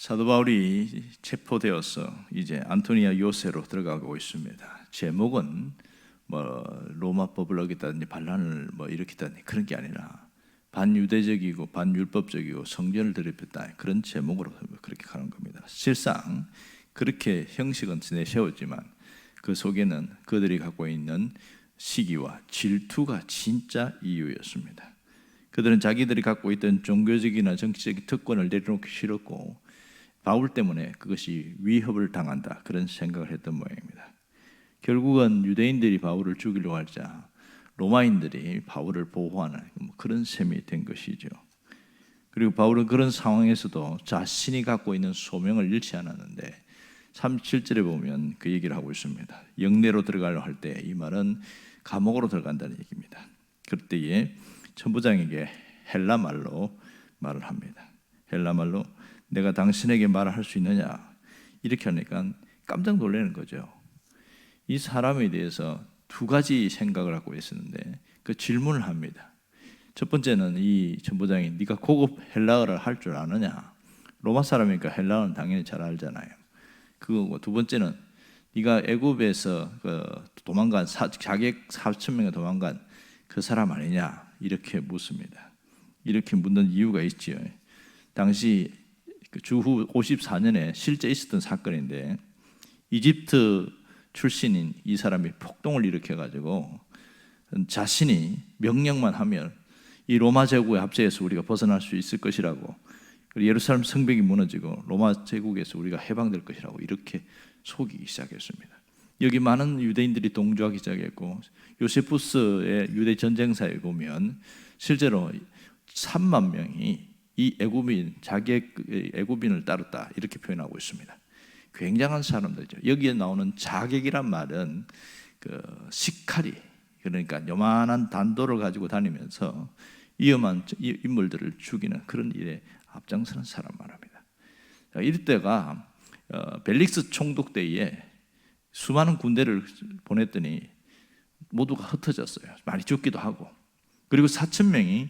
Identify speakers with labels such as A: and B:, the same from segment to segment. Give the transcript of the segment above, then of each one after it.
A: 사도 바울이 체포되어서 이제 안토니아 요새로 들어가고 있습니다. 제목은 뭐 로마법을 어겼다든지 반란을 뭐 일으켰다든지 그런 게 아니라 반유대적이고 반율법적이고 성전을 더럽혔다 그런 제목으로 그렇게 가는 겁니다. 실상 그렇게 형식은 내세웠지만 그 속에는 그들이 갖고 있는 시기와 질투가 진짜 이유였습니다. 그들은 자기들이 갖고 있던 종교적이나 정치적인 특권을 내려놓기 싫었고 바울 때문에 그것이 위협을 당한다 그런 생각을 했던 모양입니다. 결국은 유대인들이 바울을 죽이려고 하자 로마인들이 바울을 보호하는 뭐 그런 셈이 된 것이죠. 그리고 바울은 그런 상황에서도 자신이 갖고 있는 소명을 잃지 않았는데 37절에 보면 그 얘기를 하고 있습니다. 영내로 들어가려 할 때 이 말은 감옥으로 들어간다는 얘기입니다. 그때에 천부장에게 헬라 말로 말을 합니다. 헬라 말로 내가 당신에게 말을 할 수 있느냐 이렇게 하니까 깜짝 놀라는 거죠. 이 사람에 대해서 두 가지 생각을 하고 있었는데 그 질문을 합니다. 첫 번째는 이 천부장이 네가 고급 헬라어를 할 줄 아느냐? 로마 사람이니까 헬라어는 당연히 잘 알잖아요. 그거고 두 번째는 네가 애굽에서 그 도망간 사, 자객 4천 명이 도망간 그 사람 아니냐 이렇게 묻습니다. 이렇게 묻는 이유가 있지요. 당시 그 주후 54년에 실제 있었던 사건인데 이집트 출신인 이 사람이 폭동을 일으켜 가지고 자신이 명령만 하면 이 로마 제국의 압제에서 우리가 벗어날 수 있을 것이라고 예루살렘 성벽이 무너지고 로마 제국에서 우리가 해방될 것이라고 이렇게 속이기 시작했습니다. 여기 많은 유대인들이 동조하기 시작했고 요세푸스의 유대 전쟁사에 보면 실제로 3만 명이 이 애굽인 자기 애굽인을 따랐다 이렇게 표현하고 있습니다. 굉장한 사람들이죠. 여기에 나오는 자객이란 말은 그 시카리 그러니까 요만한 단도를 가지고 다니면서 위험한 인물들을 죽이는 그런 일에 앞장서는 사람 말합니다. 이때가 어, 벨릭스 총독 때에 수많은 군대를 보냈더니 모두가 흩어졌어요. 많이 죽기도 하고 그리고 4천 명이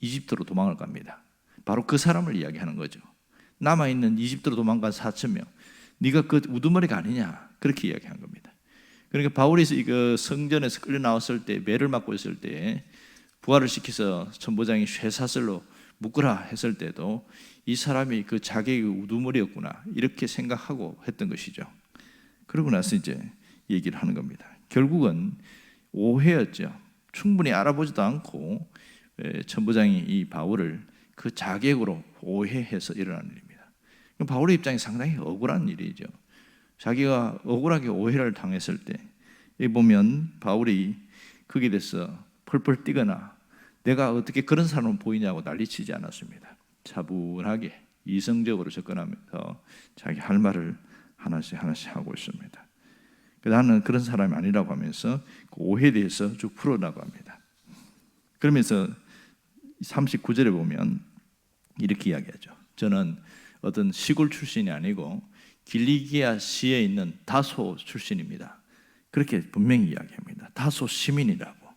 A: 이집트로 도망을 갑니다. 바로 그 사람을 이야기하는 거죠. 남아 있는 이집트로 도망간 4천 명. 네가 그 우두머리가 아니냐 그렇게 이야기한 겁니다. 그러니까 바울이 그 성전에서 끌려 나왔을 때 매를 맞고 있을 때 부활을 시켜서 천부장이 쇠사슬로 묶으라 했을 때도 이 사람이 그 자기의 우두머리였구나 이렇게 생각하고 했던 것이죠. 그러고 나서 이제 얘기를 하는 겁니다. 결국은 오해였죠. 충분히 알아보지도 않고 천부장이 이 바울을 그 자객으로 오해해서 일어나는 일입니다. 바울의 입장이 상당히 억울한 일이죠. 자기가 억울하게 오해를 당했을 때, 이 보면 바울이 거기에 대해서 펄펄 뛰거나 내가 어떻게 그런 사람을 보이냐고 난리치지 않았습니다. 차분하게 이성적으로 접근하면서 자기 할 말을 하나씩 하나씩 하고 있습니다. 나는 그런 사람이 아니라고 하면서 그 오해에 대해서 쭉 풀어나갑니다. 그러면서 39절에 보면 이렇게 이야기하죠. 저는 어떤 시골 출신이 아니고 길리기아 시에 있는 다소 출신입니다. 그렇게 분명히 이야기합니다. 다소 시민이라고.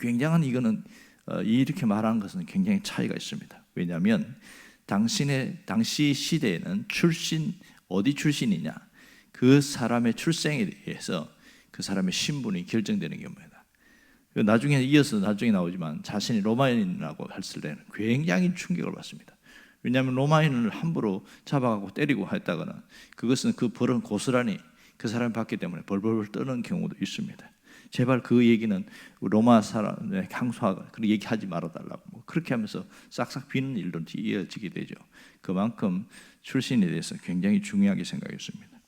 A: 굉장한 이거는 어, 이렇게 말하는 것은 굉장히 차이가 있습니다. 왜냐하면 당신의 당시 시대에는 출신 어디 출신이냐 그 사람의 출생에 대해서 그 사람의 신분이 결정되는 겁니다. 나중에 이어서 나중에 나오지만 자신이 로마인이라고 했을 때는 굉장히 충격을 받습니다. 왜냐하면 로마인을 함부로 잡아가고 때리고 했다거나 그것은 그 벌은 고스란히 그 사람이 받기 때문에 벌벌 떠는 경우도 있습니다. 제발 그 얘기는 로마 사람의 향수하가 그 얘기하지 말아달라고 뭐 그렇게 하면서 싹싹 비는 일도 이어지게 되죠. 그만큼 출신에 대해서 굉장히 중요하게 생각했습니다.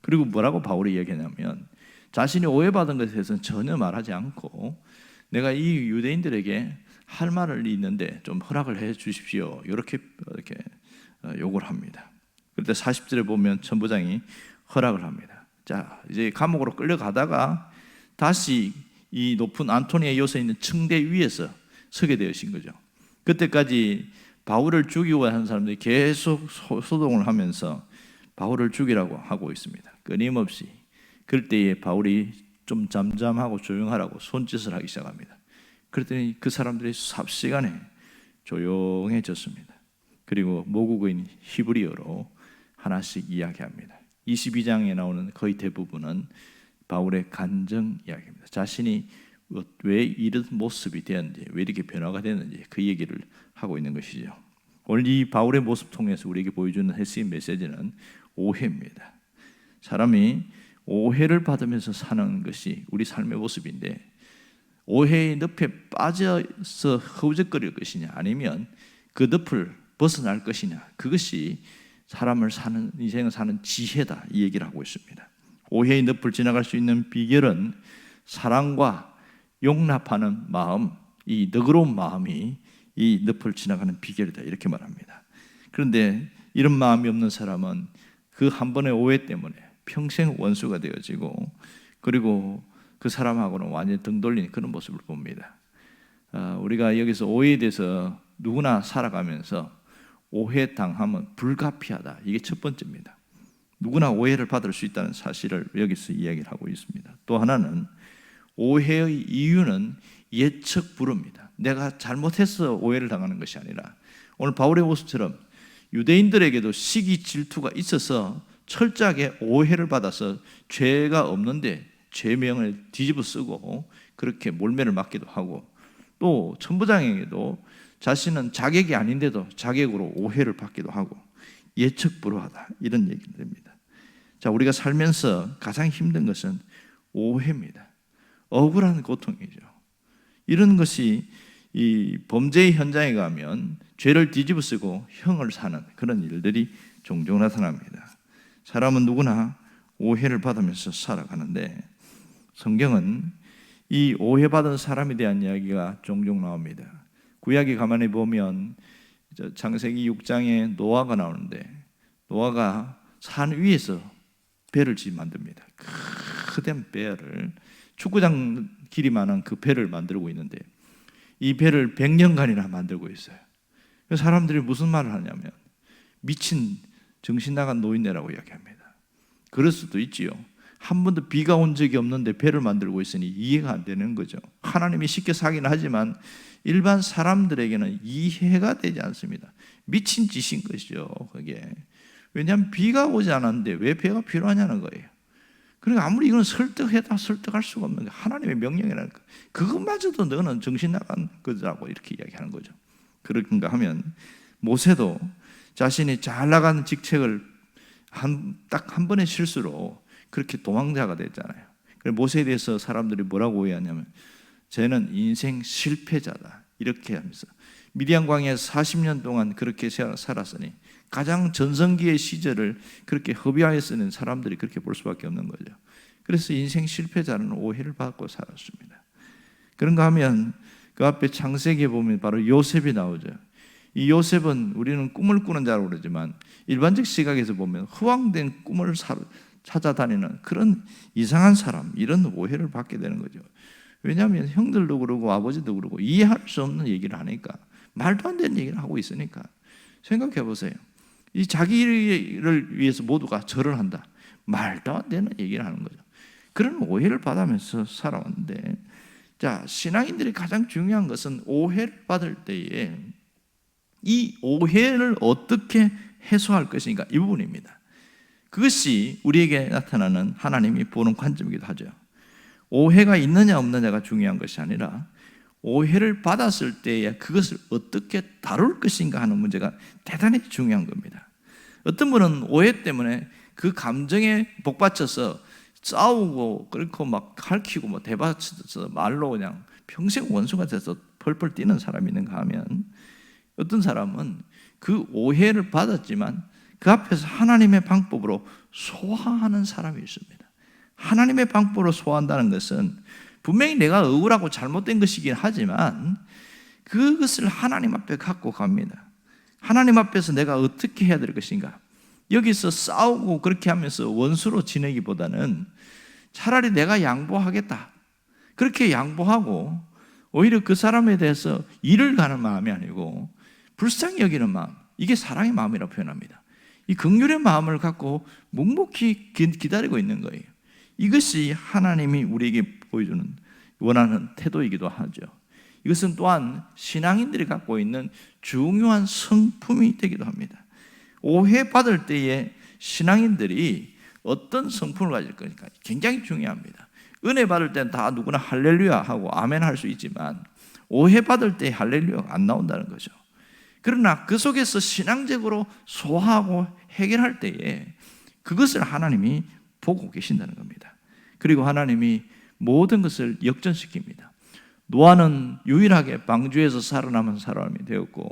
A: 그리고 뭐라고 바울이 얘기하냐면 자신이 오해받은 것에 대해서는 전혀 말하지 않고 내가 이 유대인들에게 할 말을 있는데 좀 허락을 해 주십시오. 이렇게 이렇게 어, 요구를 합니다. 그때 40절에 보면 천부장이 허락을 합니다. 자, 이제 감옥으로 끌려가다가 다시 이 높은 안토니아 요새 있는 층대 위에서 서게 되신 거죠. 그때까지 바울을 죽이고 하는 사람들이 계속 소동을 하면서 바울을 죽이라고 하고 있습니다. 끊임없이. 그럴 때에 바울이 좀 잠잠하고 조용하라고 손짓을 하기 시작합니다. 그랬더니 그 사람들이 삽시간에 조용해졌습니다. 그리고 모국인 히브리어로 하나씩 이야기합니다. 22장에 나오는 거의 대부분은 바울의 간증 이야기입니다. 자신이 왜 이런 모습이 되었는지, 왜 이렇게 변화가 됐는지 그 얘기를 하고 있는 것이죠. 오늘 이 바울의 모습 통해서 우리에게 보여주는 핵심 메시지는 오해입니다. 사람이 오해를 받으면서 사는 것이 우리 삶의 모습인데 오해의 늪에 빠져서 허우적거릴 것이냐 아니면 그 늪을 벗어날 것이냐 그것이 사람을 사는 인생을 사는 지혜다 이 얘기를 하고 있습니다. 오해의 늪을 지나갈 수 있는 비결은 사랑과 용납하는 마음, 이 너그러운 마음이 이 늪을 지나가는 비결이다 이렇게 말합니다. 그런데 이런 마음이 없는 사람은 그 한 번의 오해 때문에 평생 원수가 되어지고 그리고 그 사람하고는 완전히 등 돌리는 그런 모습을 봅니다. 어, 우리가 여기서 오해에 대해서 누구나 살아가면서 오해 당하면 불가피하다. 이게 첫 번째입니다. 누구나 오해를 받을 수 있다는 사실을 여기서 이야기를 하고 있습니다. 또 하나는 오해의 이유는 예측 불허입니다. 내가 잘못해서 오해를 당하는 것이 아니라 오늘 바울의 모습처럼 유대인들에게도 시기 질투가 있어서 철저하게 오해를 받아서 죄가 없는데 죄명을 뒤집어 쓰고 그렇게 몰매를 맞기도 하고 또 천부장에게도 자신은 자격이 아닌데도 자격으로 오해를 받기도 하고 예측 불허하다 이런 얘기를 됩니다. 자 우리가 살면서 가장 힘든 것은 오해입니다. 억울한 고통이죠. 이런 것이 이 범죄의 현장에 가면 죄를 뒤집어 쓰고 형을 사는 그런 일들이 종종 나타납니다. 사람은 누구나 오해를 받으면서 살아가는데 성경은 이 오해받은 사람에 대한 이야기가 종종 나옵니다. 구약에 가만히 보면 창세기 6장에 노아가 나오는데 노아가 산 위에서 배를 지 만듭니다. 크된 배를 축구장 길이만한 그 배를 만들고 있는데 이 배를 100년간이나 만들고 있어요. 사람들이 무슨 말을 하냐면 미친 정신 나간 노인네라고 이야기합니다. 그럴 수도 있지요. 한 번도 비가 온 적이 없는데 배를 만들고 있으니 이해가 안 되는 거죠. 하나님이 쉽게 사기는 하지만 일반 사람들에게는 이해가 되지 않습니다. 미친 짓인 것이죠. 그게 왜냐하면 비가 오지 않았는데 왜 배가 필요하냐는 거예요. 그러니까 아무리 이건 설득해다 설득할 수가 없는 게 하나님의 명령이라는 거. 그것마저도 너는 정신 나간 거라고 이렇게 이야기하는 거죠. 그런가 하면 모세도 자신이 잘 나가는 직책을 딱한 번의 실수로 그렇게 도망자가 됐잖아요. 모세에 대해서 사람들이 뭐라고 오해하냐면 쟤는 인생 실패자다 이렇게 하면서 미디안 광야에서 40년 동안 그렇게 살았으니 가장 전성기의 시절을 그렇게 허비하여 는 사람들이 그렇게 볼 수밖에 없는 거죠. 그래서 인생 실패자는 오해를 받고 살았습니다. 그런가 하면 그 앞에 창세기에 보면 바로 요셉이 나오죠. 이 요셉은 우리는 꿈을 꾸는 자라고 그러지만 일반적 시각에서 보면 허황된 꿈을 찾아다니는 그런 이상한 사람, 이런 오해를 받게 되는 거죠. 왜냐하면 형들도 그러고 아버지도 그러고 이해할 수 없는 얘기를 하니까 말도 안 되는 얘기를 하고 있으니까 생각해 보세요. 이 자기를 위해서 모두가 절을 한다. 말도 안 되는 얘기를 하는 거죠. 그런 오해를 받으면서 살아왔는데, 자, 신앙인들이 가장 중요한 것은 오해를 받을 때에 이 오해를 어떻게 해소할 것인가 이 부분입니다. 그것이 우리에게 나타나는 하나님이 보는 관점이기도 하죠. 오해가 있느냐 없느냐가 중요한 것이 아니라 오해를 받았을 때에 그것을 어떻게 다룰 것인가 하는 문제가 대단히 중요한 겁니다. 어떤 분은 오해 때문에 그 감정에 복받쳐서 싸우고 그렇고 막 칼키고 뭐 대받쳐서 말로 그냥 평생 원수가 돼서 펄펄 뛰는 사람이 있는가 하면 어떤 사람은 그 오해를 받았지만 그 앞에서 하나님의 방법으로 소화하는 사람이 있습니다. 하나님의 방법으로 소화한다는 것은 분명히 내가 억울하고 잘못된 것이긴 하지만 그것을 하나님 앞에 갖고 갑니다. 하나님 앞에서 내가 어떻게 해야 될 것인가? 여기서 싸우고 그렇게 하면서 원수로 지내기보다는 차라리 내가 양보하겠다. 그렇게 양보하고 오히려 그 사람에 대해서 일을 가는 마음이 아니고 불쌍히 여기는 마음. 이게 사랑의 마음이라고 표현합니다. 이 긍휼의 마음을 갖고 묵묵히 기다리고 있는 거예요. 이것이 하나님이 우리에게 보여주는 원하는 태도이기도 하죠. 이것은 또한 신앙인들이 갖고 있는 중요한 성품이 되기도 합니다. 오해받을 때에 신앙인들이 어떤 성품을 가질 거니까 굉장히 중요합니다. 은혜 받을 땐다 누구나 할렐루야 하고 아멘 할 수 있지만 오해 받을 때 할렐루야가 안 나온다는 거죠. 그러나 그 속에서 신앙적으로 소화하고 해결할 때에 그것을 하나님이 보고 계신다는 겁니다. 그리고 하나님이 모든 것을 역전시킵니다. 노아는 유일하게 방주에서 살아남은 사람이 되었고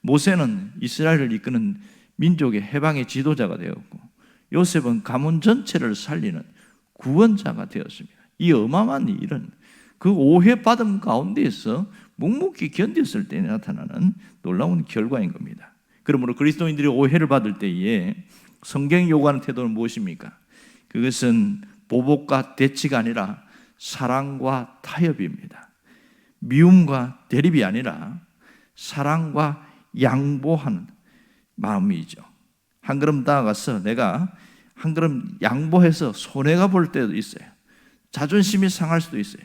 A: 모세는 이스라엘을 이끄는 민족의 해방의 지도자가 되었고 요셉은 가문 전체를 살리는 구원자가 되었습니다. 이 어마어마한 일은 그 오해받음 가운데에서 묵묵히 견뎠을 때 나타나는 놀라운 결과인 겁니다. 그러므로 그리스도인들이 오해를 받을 때에 성경이 요구하는 태도는 무엇입니까? 그것은 보복과 대치가 아니라 사랑과 타협입니다. 미움과 대립이 아니라 사랑과 양보하는 마음이죠. 한 걸음 나아가서 내가 한 걸음 양보해서 손해가 볼 때도 있어요. 자존심이 상할 수도 있어요.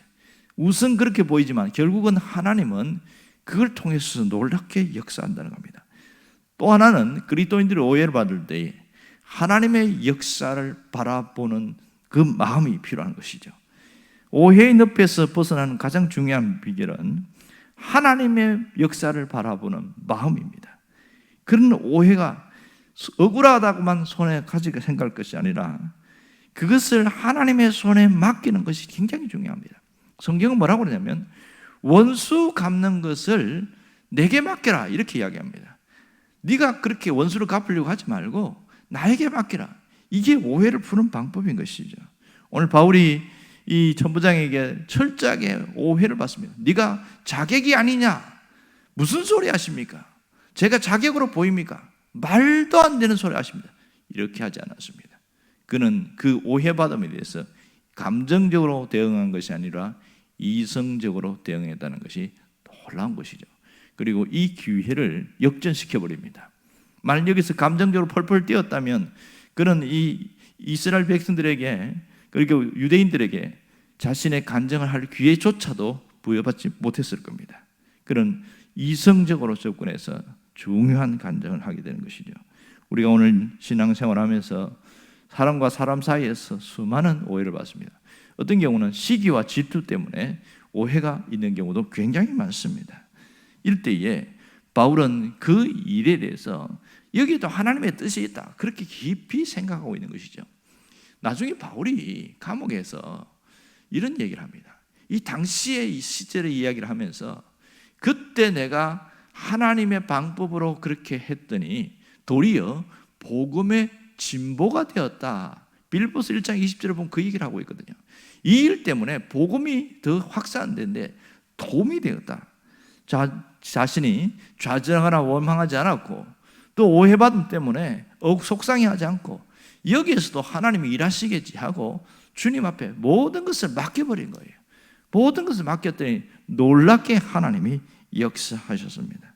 A: 우선 그렇게 보이지만 결국은 하나님은 그걸 통해서 놀랍게 역사한다는 겁니다. 또 하나는 그리스도인들이 오해를 받을 때 하나님의 역사를 바라보는 그 마음이 필요한 것이죠. 오해의 늪에서 벗어나는 가장 중요한 비결은 하나님의 역사를 바라보는 마음입니다. 그런 오해가 억울하다고만 손에 가지고 생각할 것이 아니라 그것을 하나님의 손에 맡기는 것이 굉장히 중요합니다. 성경은 뭐라고 그러냐면 원수 갚는 것을 내게 맡겨라 이렇게 이야기합니다. 네가 그렇게 원수를 갚으려고 하지 말고 나에게 맡기라. 이게 오해를 푸는 방법인 것이죠. 오늘 바울이 이 천부장에게 철저하게 오해를 받습니다. 네가 자객이 아니냐? 무슨 소리 하십니까? 제가 자객으로 보입니까? 말도 안 되는 소리 하십니다. 이렇게 하지 않았습니다. 그는 그 오해받음에 대해서 감정적으로 대응한 것이 아니라 이성적으로 대응했다는 것이 놀라운 것이죠. 그리고 이 기회를 역전시켜 버립니다. 만약 여기서 감정적으로 펄펄 뛰었다면 그는 이 이스라엘 백성들에게 그리고 유대인들에게 자신의 간증을 할 기회조차도 부여받지 못했을 겁니다. 그런 이성적으로 접근해서 중요한 간증을 하게 되는 것이죠. 우리가 오늘 신앙생활하면서 사람과 사람 사이에서 수많은 오해를 받습니다. 어떤 경우는 시기와 질투 때문에 오해가 있는 경우도 굉장히 많습니다. 일때에 바울은 그 일에 대해서 여기도 하나님의 뜻이 있다. 그렇게 깊이 생각하고 있는 것이죠. 나중에 바울이 감옥에서 이런 얘기를 합니다. 이 당시의 이 시절의 이야기를 하면서 그때 내가 하나님의 방법으로 그렇게 했더니 도리어 복음의 진보가 되었다. 빌보스 1장 20절에 보면 그 얘기를 하고 있거든요. 이 일 때문에 복음이 더 확산되는데 도움이 되었다. 자, 자신이 좌절하거나 원망하지 않았고 또 오해받음 때문에 억 속상해하지 않고 여기에서도 하나님이 일하시겠지 하고 주님 앞에 모든 것을 맡겨버린 거예요. 모든 것을 맡겼더니 놀랍게 하나님이 역사하셨습니다.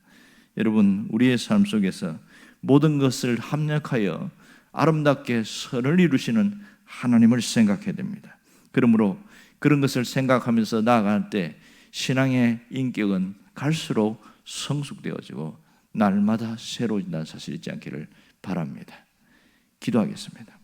A: 여러분, 우리의 삶 속에서 모든 것을 합력하여 아름답게 선을 이루시는 하나님을 생각해야 됩니다. 그러므로 그런 것을 생각하면서 나아갈 때 신앙의 인격은 갈수록 성숙되어지고 날마다 새로워진다는 사실 잊지 않기를 바랍니다. 기도하겠습니다.